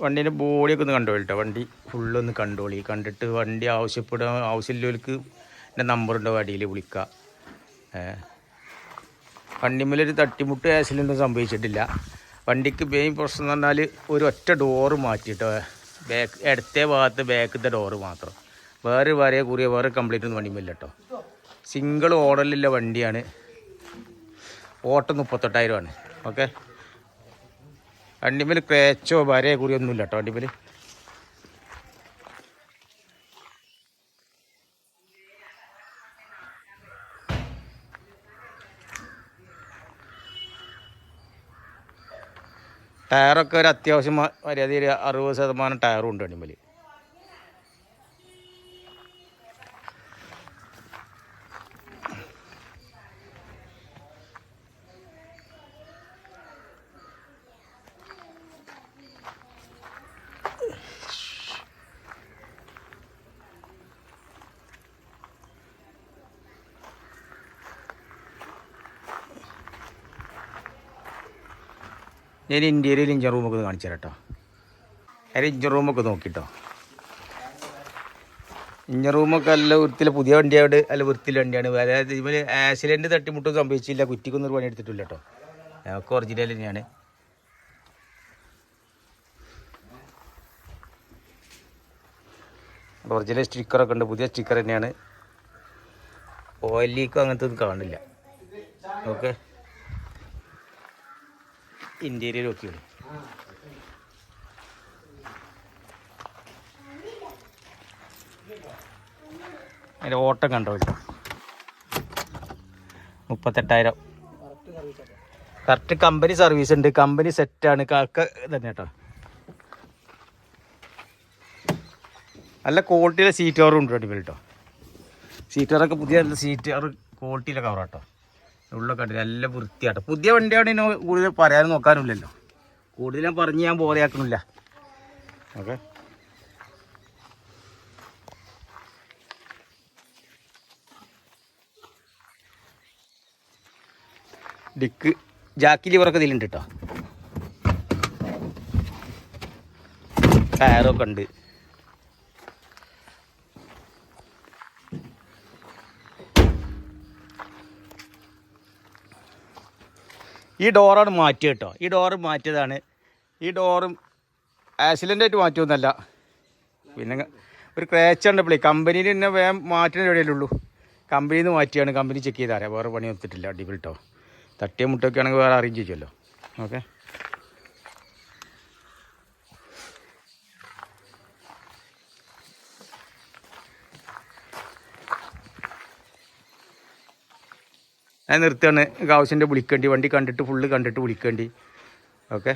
വണ്ടീന്റെ ബോഡിയൊക്കെ ഒന്ന് കണ്ടോളി കേട്ടോ വണ്ടി ഫുള്ളൊന്ന് കണ്ടോളി കണ്ടിട്ട് വണ്ടി ആവശ്യപ്പെടുക ആവശ്യമില്ലവർക്ക് എന്റെ നമ്പറുണ്ട് വടിയിൽ വിളിക്കുക. വണ്ടിമേലൊരു തട്ടിമുട്ട് ആക്സിഡന്റും സംഭവിച്ചിട്ടില്ല. വണ്ടിക്ക് മെയിൻ പ്രശ്നം എന്ന് പറഞ്ഞാൽ ഒരു ഒറ്റ ഡോറ് മാറ്റിയിട്ടോ ബാക്ക് ഇടത്തെ ഭാഗത്ത് ബാക്കത്തെ ഡോറ് മാത്രം. വേറെ വരയെ കുറിയ വേറെ കംപ്ലീറ്റ് ഒന്നും വണ്ടിമില്ല കേട്ടോ സിംഗിൾ ഓടലില്ല വണ്ടിയാണ്. ഓട്ടം മുപ്പത്തെട്ടായിരമാണ് ഓക്കെ? വണ്ടിമേൽ ക്രേച്ചോ വരയോ കുറിയൊന്നും ഇല്ല കേട്ടോ വണ്ടിമേൽ ടയറൊക്കെ ഒരു അത്യാവശ്യം മര്യാദ അറുപത് ശതമാനം ടയറും ഉണ്ട് വണ്ടിമേൽ ഞാൻ ഇന്റീരിയൽ ഇഞ്ചർ റൂമൊക്കെ ഒന്ന് കാണിച്ചു തരാം കേട്ടോ അതിൽ ഇഞ്ചർ റൂമൊക്കെ നോക്കിട്ടോ ഇഞ്ചർ റൂമൊക്കെ അല്ല വൃത്തിയിലെ പുതിയ വണ്ടിയാണ് അല്ല വൃത്തിയിലെ വണ്ടിയാണ്. അതായത് ഇതിൽ ആക്സിഡന്റ് തട്ടിമുട്ടും സംഭവിച്ചില്ല. കുറ്റിക്കൊന്നും പണി എടുത്തിട്ടില്ല കേട്ടോ ഞങ്ങൾക്ക് ഒറിജിനൽ തന്നെയാണ്. ഒറിജിനൽ സ്റ്റിക്കറൊക്കെ ഉണ്ട്. പുതിയ സ്റ്റിക്കർ തന്നെയാണ്. ഓയിൽ ലീക്കോ അങ്ങനത്തെ ഒന്നും കാണില്ല ഓക്കെ ഇന്റീരിയർ നോക്കിയുള്ളൂ അതിന്റെ ഓട്ടം കണ്ടോ മുപ്പത്തെട്ടായിരം. കറക്റ്റ് കമ്പനി സർവീസ് ഉണ്ട്. കമ്പനി സെറ്റാണ്. കാക്ക തന്നെ കേട്ടോ. നല്ല ക്വാളിറ്റിയിലെ സീറ്റ് കവറും ഉണ്ട് അടിപൊളി കേട്ടോ സീറ്റ് കവറൊക്കെ പുതിയ നല്ല സീറ്റ് കവർ ക്വാളിറ്റിയിലെ കവറാട്ടോ ഉള്ളൊക്കെ ഉണ്ട് നല്ല വൃത്തിയാട്ടോ. പുതിയ വണ്ടിയാണ് ഇനി കൂടുതൽ പറയാനും നോക്കാനുമില്ലല്ലോ. കൂടുതൽ ഞാൻ പറഞ്ഞ് ഞാൻ ബോധയാക്കണില്ല ഓക്കെ. ഡിക്ക് ജാക്കി ലിവറൊക്കെ ഇതിലുണ്ട് കേട്ടോ ടയറൊക്കെ ഉണ്ട്. ഈ ഡോറാണ് മാറ്റിയത് കേട്ടോ ഈ ഡോറ് മാറ്റിയതാണ്. ഈ ഡോറും ആക്സിഡന്റായിട്ട് മാറ്റുമെന്നല്ല പിന്നെ ഒരു ക്രാച്ച് കണ്ടപ്പോഴേ കമ്പനിയിൽ തന്നെ വേഗം മാറ്റുന്ന എവിടെയല്ലേ ഉള്ളൂ. കമ്പനിയിൽ നിന്ന് മാറ്റിയാണ്. കമ്പനി ചെക്ക് ചെയ്താൽ വേറെ പണി ഒത്തിട്ടില്ല. അടിപൊളി കേട്ടോ തട്ടിയ മുട്ടൊക്കെ ആണെങ്കിൽ വേറെ അറേഞ്ച് ചെയ്യുമല്ലോ ഓക്കെ ഞാൻ നിർത്തുകയാണ് ഗാവശ്യന്റെ വിളിക്കേണ്ടി. വണ്ടി കണ്ടിട്ട് ഫുള്ള് കണ്ടിട്ട് വിളിക്കേണ്ടി. ഓക്കെ